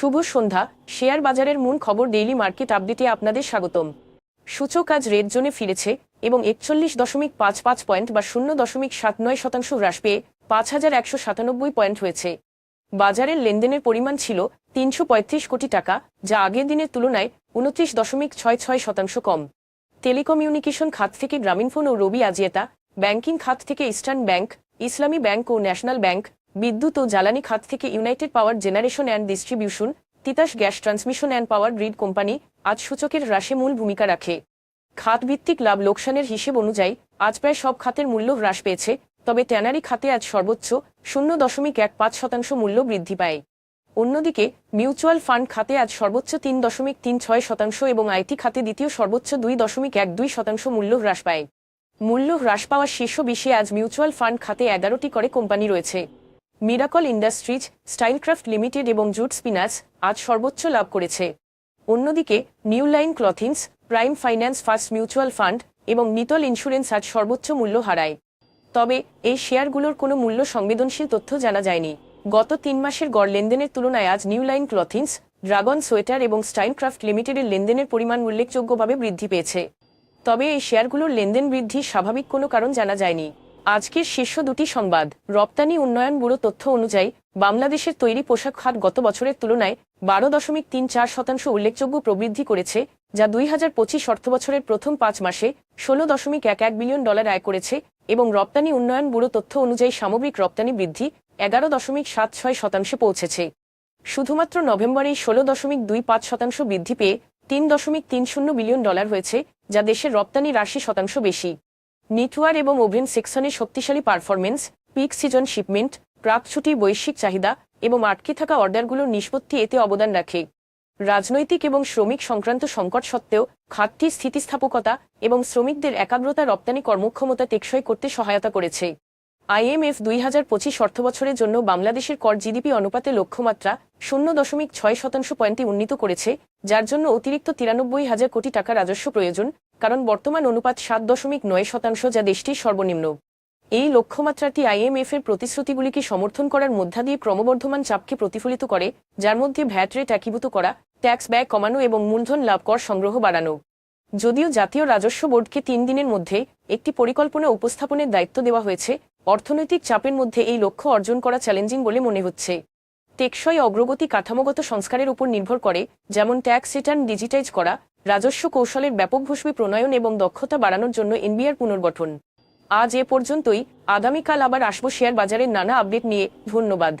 শুভ সন্ধ্যা। Share বাজারের মূল খবর ডেইলি মার্কেট আপডেটে আপনাদের স্বাগতম। সূচক আজ রেড জোনে ফিরেছে এবং একচল্লিশ দশমিক পাঁচ পাঁচ পয়েন্ট বা শূন্য দশমিক সাত নয় শতাংশ হ্রাস পেয়ে পাঁচ হাজার একশো সাতানব্বই পয়েন্ট হয়েছে। বাজারের লেনদেনের পরিমাণ ছিল তিনশো পঁয়ত্রিশ কোটি টাকা, যা আগের দিনের তুলনায় উনত্রিশ দশমিক ছয় ছয় শতাংশ কম। টেলিকমিউনিকেশন খাত থেকে গ্রামীণফোন ও রবি আজিয়েতা, ব্যাংকিং খাত থেকে ইস্টার্ন ব্যাংক, ইসলামী ব্যাংক ও ন্যাশনাল ব্যাংক বিদ্যুৎ ও জ্বালানি খাত থেকে united power generation and distribution Titas gas transmission and power grid company আজ সূচকের হ্রাসে মূল ভূমিকা রাখে। খাতভিত্তিক লাভ লোকসানের হিসেব অনুযায়ী আজ প্রায় সব খাতের মূল্য হ্রাস পেয়েছে, তবে ট্যানারি খাতে আজ সর্বোচ্চ শূন্য দশমিক এক পাঁচ শতাংশ মূল্য বৃদ্ধি পায়। অন্যদিকে, মিউচুয়াল ফান্ড খাতে আজ সর্বোচ্চ তিন দশমিক তিন ছয় শতাংশ এবং আইটি খাতে দ্বিতীয় সর্বোচ্চ দুই দশমিক এক দুই শতাংশ মূল্য হ্রাস পায়। মূল্য হ্রাস পাওয়ার শীর্ষ বিশ্বে আজ মিউচুয়াল ফান্ড খাতে এগারোটি করে কোম্পানি রয়েছে। মিরাকল ইন্ডাস্ট্রিজ স্টাইলক্রাফট লিমিটেড এবং জুট স্পিনাস আজ সর্বোচ্চ লাভ করেছে। অন্যদিকে new line clothings prime finance first mutual fund এবং নিতল ইন্স্যুরেন্স আজ সর্বোচ্চ মূল্য হারায়। তবে, এই শেয়ারগুলোর কোনো মূল্য সংবেদনশীল তথ্য জানা যায়নি। গত তিন মাসের গড় লেনদেনের তুলনায় আজ new line clothings dragon sweater এবং স্টাইলক্রাফট লিমিটেডের লেনদেনের পরিমাণ উল্লেখযোগ্যভাবে বৃদ্ধি পেয়েছে। তবে, এই শেয়ারগুলোর লেনদেন বৃদ্ধির স্বাভাবিক কোনো কারণ জানা যায়নি। আজকের শীর্ষ দুটি সংবাদ। রপ্তানি উন্নয়ন ব্যুরো তথ্য অনুযায়ী, বাংলাদেশের তৈরি পোশাক খাত গত বছরের তুলনায় বারো দশমিক তিন চার শতাংশ উল্লেখযোগ্য প্রবৃদ্ধি করেছে, যা দুই হাজার পঁচিশ অর্থবছরের প্রথম পাঁচ মাসে ষোলো দশমিক এক এক বিলিয়ন ডলার আয় করেছে এবং রপ্তানি উন্নয়ন ব্যুরো তথ্য অনুযায়ী সামগ্রিক রপ্তানি বৃদ্ধি এগারো দশমিক সাত ছয় শতাংশে পৌঁছেছে। শুধুমাত্র নভেম্বরেই ষোলো দশমিক দুই পাঁচ শতাংশ বৃদ্ধি পেয়ে তিন দশমিক তিন শূন্য বিলিয়ন ডলার হয়েছে, যা দেশের রপ্তানি রাশি শতাংশ বেশি। নিটওয়ার এবং ওভেন সেকশনের শক্তিশালী পারফরমেন্স পিক সিজন শিপমেন্ট প্রাক ছুটি বৈশ্বিক চাহিদা এবং আটকে থাকা অর্ডারগুলোর নিষ্পত্তি এতে অবদান রাখে। রাজনৈতিক এবং শ্রমিক সংক্রান্ত সংকট সত্ত্বেও খাতটি স্থিতিস্থাপকতা এবং শ্রমিকদের একাগ্রতা রপ্তানি কর্মক্ষমতা টেকসই করতে সহায়তা করেছে। আইএমএফ দুই হাজার পঁচিশ অর্থবছরের জন্য বাংলাদেশের কর জিডিপি অনুপাতে লক্ষ্যমাত্রা শূন্য দশমিক ছয় শতাংশ পয়েন্টে উন্নীত করেছে, যার জন্য অতিরিক্ত তিরানব্বই হাজার কোটি টাকা রাজস্ব প্রয়োজন কারণ বর্তমান অনুপাত সাত দশমিক নয় শতাংশ যা দেশটির সর্বনিম্ন। এই লক্ষ্যমাত্রাটি আইএমএফ এর প্রতিশ্রুতিগুলিকে সমর্থন করার মধ্যা দিয়ে ক্রমবর্ধমান চাপকে প্রতিফলিত করে, যার মধ্যে ভ্যাট রেট একীভূত করা, ট্যাক্স ব্যয় কমানো এবং মূলধন লাভ কর সংগ্রহ বাড়ানো। যদিও জাতীয় রাজস্ব বোর্ডকে তিন দিনের মধ্যে একটি পরিকল্পনা উপস্থাপনের দায়িত্ব দেওয়া হয়েছে, অর্থনৈতিক চাপের মধ্যে এই লক্ষ্য অর্জন করা চ্যালেঞ্জিং বলে মনে হচ্ছে। টেকসই অগ্রগতি কাঠামোগত সংস্কারের উপর নির্ভর করে, যেমন ট্যাক্স রিটার্ন ডিজিটাইজ করা রাজস্ব কৌশলের ব্যাপক ঘোষবি প্রণয়ন এবং দক্ষতা বাড়ানোর জন্য এনবিআর পুনর্গঠন। আজ এ পর্যন্তই। আগামীকাল আবার আসব শেয়ার বাজারের নানা আপডেট নিয়ে। ধন্যবাদ।